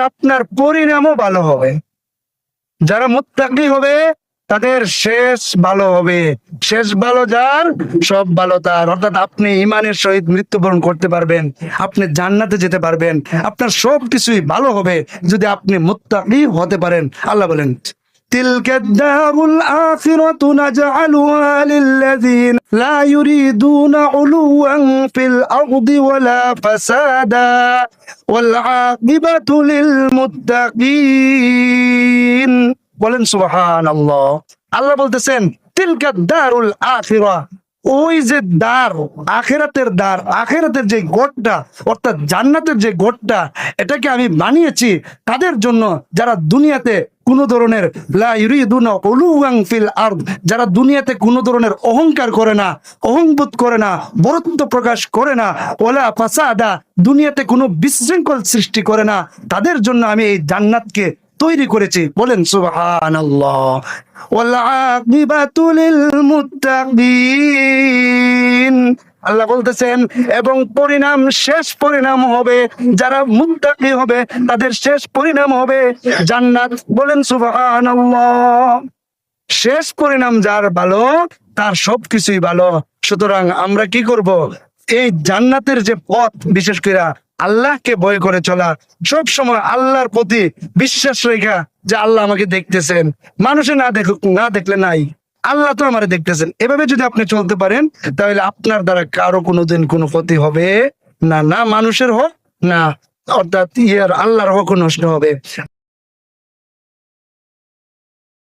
আপনার পরিণামও ভালো হবে। যারা মুত্তাকি হবে, তাদের শেষ ভালো হবে। শেষ ভালো যার, সব ভালো তার। অর্থাৎ আপনি ইমানের সহিত মৃত্যুবরণ করতে পারবেন, আপনি জান্নাতে যেতে পারবেন। আপনার সব কিছুই ভালো হবে যদি আপনি মুত্তাকি হতে পারেন। আল্লাহ বলেন تلك الدار الآخرة نجعلها للذين لا يريدون علوا في الأرض ولا فسادا والعاقبة للمتقين বলেন সুবহান আল্লাহ আল্লাহ বলতেছেন তিলকা দারুল আখিরা ওই যে দ্বার, আখেরাতের দ্বার, আখেরাতের যে গোটটা, অর্থাৎ জান্নাতের যে গোটটা, এটাকে আমি বানিয়েছি তাদের জন্য যারা দুনিয়াতে কোন ধরনের ফিল যারা দুনিয়াতে কোন ধরনের অহংকার করে না, অহংবোধ করে না, বরত্ব প্রকাশ করে না ওলা ফাসাদা, দুনিয়াতে কোনো বিশৃঙ্খল সৃষ্টি করে না, তাদের জন্য আমি এই জান্নাতকে তৈরি করেছি। বলেন লিল মুত্তাকিন আল্লাহ বলতেছেন, এবং পরিণাম শেষ পরিণাম হবে, যারা মুত্তাকি হবে, তাদের শেষ পরিণাম হবে জান্নাত। বলেন, সুবহানাল্লাহ। শেষ পরিণাম যার ভালো, তার সবকিছুই ভালো। সুতরাং আমরা কি করব? এই জান্নাতের যে পথ, বিশেষ করে আল্লাহকে বয় করে চলা, সব সময় আল্লাহর প্রতি বিশ্বাস রেখা যে আল্লাহ আমাকে দেখতেছেন। মানুষে না দেখ না দেখলে নাই। আল্লাহ তো আমার দেখতেছেন। এভাবে যদি আপনি চলতে পারেন, তাহলে আপনার দ্বারা কারও কোনোদিন কোনো ক্ষতি হবে না। না মানুষের হোক, না। অর্থাৎ ইয়ার আল্লাহর হোক নষ্ট হবে।